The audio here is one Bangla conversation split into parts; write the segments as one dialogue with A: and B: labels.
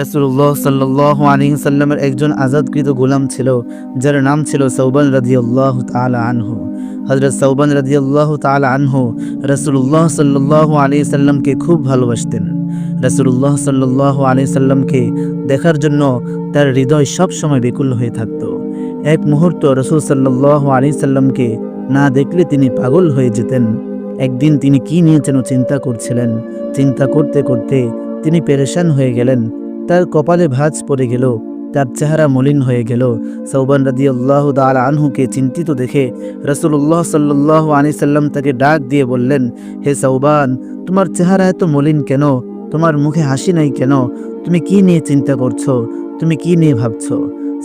A: রসুল্লাহ সাল্লাহ আলী সাল্লামের একজন আজাদকৃত গোলাম ছিল, যার নাম ছিল সৌবান রাদিয়াল্লাহ তালা আনহু। হজরত সৌবান রাদিয়াল্লাহ তালা আনহু রসুল্লাহ সাল্লাহ আলী সাল্লামকে খুব ভালোবাসতেন। রসুল্লাহ সাল্লাহ আলী সাল্লামকে দেখার জন্য তার হৃদয় সব সময় বেকুল হয়ে থাকত। এক মুহূর্ত রসুল সাল্লাহ আলী সাল্লামকে না দেখলে তিনি পাগল হয়ে যেতেন। একদিন তিনি কি নিয়ে যেন চিন্তা করছিলেন, চিন্তা করতে করতে তিনি পেরেশান হয়ে গেলেন। তার কপালে ভাঁজ পড়ে গেল, তার চেহারা মলিন হয়ে গেল। সৌবান রাদি আল্লাহ দাল আনহুকে চিন্তিত দেখে রসুল্লাহ সাল্লাহ আনি সাল্লাম তাকে ডাক দিয়ে বললেন, হে সৌবান তোমার চেহারা এত মলিন কেন? তোমার মুখে হাসি নাই কেন? তুমি কি নিয়ে চিন্তা করছ? তুমি কি নিয়ে ভাবছ?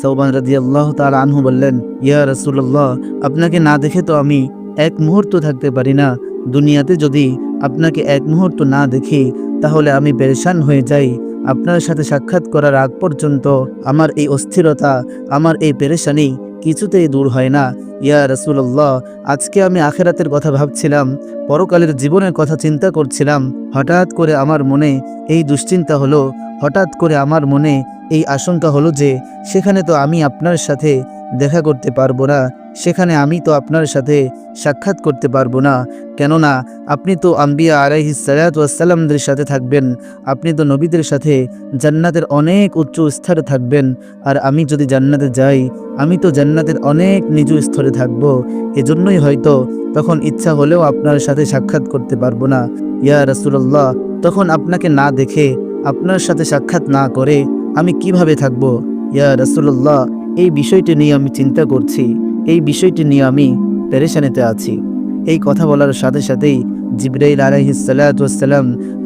A: সৌবান রাদি আল্লাহ তাল আনহু বললেন, ইয়া রসুল্লাহ আপনাকে না দেখে তো আমি এক মুহূর্ত থাকতে পারি না। দুনিয়াতে যদি আপনাকে এক মুহূর্ত না দেখি, তাহলে আমি পেরেশান হয়ে যাই। আপনার সাথে সাক্ষাৎ করার আগ পর্যন্ত আমার এই অস্থিরতা, আমার এই পেরেশানি কিছুতেই দূর হয় না। ইয়া রসুল্লাহ আজকে আমি আখেরাতের কথা ভাবছিলাম, পরকালের জীবনের কথা চিন্তা করছিলাম। হঠাৎ করে আমার মনে এই দুশ্চিন্তা হলো, হঠাৎ করে আমার মনে এই আশঙ্কা হলো যে, সেখানে তো আমি আপনার সাথে দেখা করতে পারব না। সেখানে আমি তো আপনার সাথে সাক্ষাৎ করতে পারব না। কেননা, আপনি তো আম্বিয়া আলাইহি সালাতামদের সাথে থাকবেন। আপনি তো নবীদের সাথে জান্নাতের অনেক উচ্চ স্তরে থাকবেন। আর আমি যদি জান্নাতে যাই, আমি তো জান্নাতের অনেক নিচু স্তরে থাকব। এজন্যই হয়তো তখন ইচ্ছা হলেও আপনার সাথে সাক্ষাৎ করতে পারব না। ইয়া রসুল্লাহ তখন আপনাকে না দেখে, আপনার সাথে সাক্ষাৎ না করে আমি কীভাবে থাকব? ইয়া রসুল্লাহ এই বিষয়টি নিয়ে আমি চিন্তা করছি। এই বিষয়টি নিয়ে আমি পেরেশানিতে আছি। এই কথা বলার সাথে সাথেই জিব্রাইল আলাইহিসাল্লাম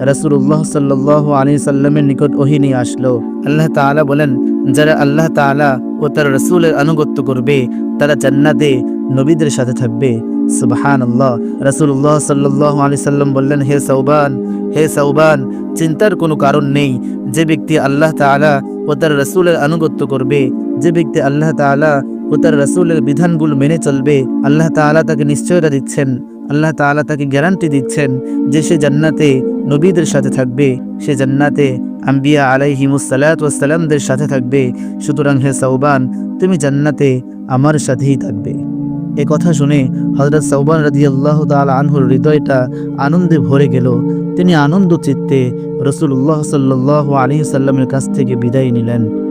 A: রাসুল্লাহ সাল্লাহ আলী সাল্লামের নিকট ওহি নিয়ে আসলো। আল্লাহ তাআলা বলেন, যারা আল্লাহ তাআলা ও তার রসুলের আনুগত্য করবে, তারা জান্নাতে নবীদের সাথে থাকবে। সুবহান আল্লাহ রাসুল্লাহ সাল্লাহ আলি সাল্লাম বললেন, হে সৌবান হে সৌবান চিন্তার কোনো কারণ নেই। যে ব্যক্তি আল্লাহ তাআলা ও তার রসুলের আনুগত্য করবে, যে ব্যক্তি আল্লাহ তাআলা ও তার রসুলের বিধানগুলো মেনে চলবে। আল্লাহ তাআলা তাকে নিশ্চয়তা দিচ্ছেন। আল্লাহ তাআলা তাকে গ্যারান্টি দিচ্ছেন যে সে জান্নাতে নবীদের সাথে থাকবে। সে জান্নাতে আম্বিয়া আলাইহিমুসালাতামদের সাথে থাকবে। সুতরাং হে সৌবান তুমি জান্নাতে আমার সাথেই থাকবে। এ কথা শুনে হজরত সৌবান রাজি আল্লাহ তাল আনহুর হৃদয়টা আনন্দে ভরে গেল। তিনি আনন্দ চিত্তে রসুল্লাহ সাল্লাহ আলী সাল্লামের কাছ থেকে বিদায় নিলেন।